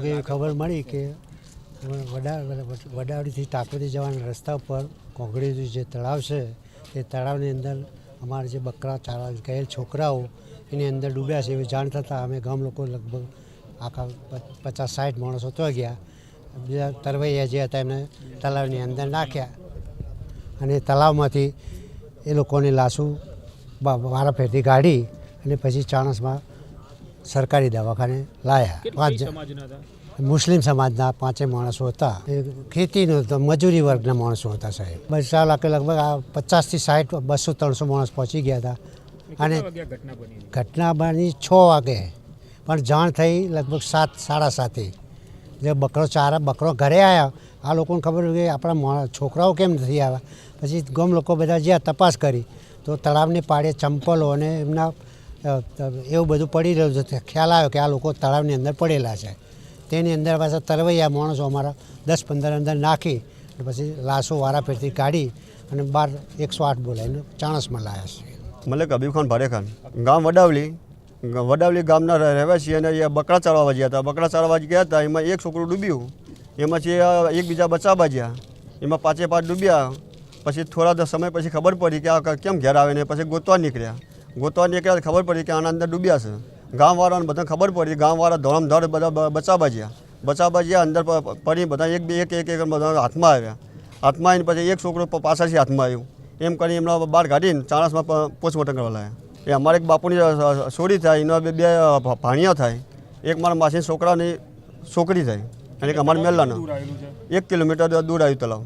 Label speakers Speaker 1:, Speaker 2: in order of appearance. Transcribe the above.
Speaker 1: જોગે એવી ખબર મળી કે વડા, વડાવડીથી ટાકોરી જવાના રસ્તા ઉપર કોંગડીનું જે તળાવ છે એ તળાવની અંદર અમારા જે બકરા ચારા ગયેલ છોકરાઓ એની અંદર ડૂબ્યા છે એવી જાણ થતાં અમે ગામ લોકો લગભગ આખા પચાસ સાઠ માણસો તો ગયા. બીજા તરવૈયા જે હતા એમને તળાવની અંદર નાખ્યા. અને તળાવમાંથી એ લોકોની લાશું વારાફેરથી કાઢી અને પછી ચાણસમાં સરકારી દવાખાને લાયા. પાંચ મુસ્લિમ સમાજના પાંચે માણસો હતા. એ ખેતીનો હતો મજૂરી વર્ગના માણસો હતા સાહેબ. બસ ચાલ લગભગ આ પચાસથી સાઠ બસો ત્રણસો માણસ પહોંચી ગયા હતા. અને
Speaker 2: ઘટના બની
Speaker 1: છ વાગે. પણ જાણ થઈ લગભગ સાત સાડા સાતે. જે બકરો ચારા બકરો ઘરે આવ્યા આ લોકોને ખબર પડી કે આપણા છોકરાઓ કેમ નથી આવ્યા? પછી ગમ લોકો બધા જ્યાં તપાસ કરી. તો તળાવની પાડે ચંપલો અને એમના એવું બધું પડી રહ્યું છે. ખ્યાલ આવ્યો કે આ લોકો તળાવની અંદર પડેલા છે. તેની અંદર પાછા તરવૈયા માણસો અમારા દસ પંદર અંદર નાખી પછી લાશો વારાફેરથી કાઢી અને બાર એકસો આઠ બોલાવીને ચાણસમાં લાવ્યા છે.
Speaker 3: મલિક હબીબ ખાન ભારેખાન ગામ વડાવલી. વડાવલી ગામના રહે- રહેવાસી અને એ બકરા ચારવા ગયા હતા. બકરા ચારવા ગયા હતા. એમાં એક છોકરું ડૂબ્યું. એમાંથી એકબીજા બચાવવા ગયા એમાં પાંચે પાંચ ડૂબ્યા. પછી થોડા સમય પછી ખબર પડી કે આ કેમ ઘેર આવે ને પછી ગોતવા નીકળ્યા. ગોતવા એક ખબર પડી કે આના અંદર ડૂબ્યા છે. ગામવાળાને બધાને ખબર પડી ગામવાળા ધોળમધોળ બધા બચાવવા ગયા બચાવવા ગયા અંદર પડી બધા એક બે એક એક એક બધા હાથમાં આવ્યા. હાથમાં આવીને પછી એક છોકરો પાછળથી હાથમાં આવ્યું. એમ કરી એમના બહાર કાઢીને ચાણસમાં પોસ્ટમોર્ટમ કરવા લાગ્યા એ અમારે એક બાપુની અ, થાય એના બે બે ભાણિયા થાય. એક મારા માસીની છોકરાની છોકરી થાય. અને એક અમારા
Speaker 2: છે
Speaker 3: એક કિલોમીટર દૂર આવ્યું તલાવ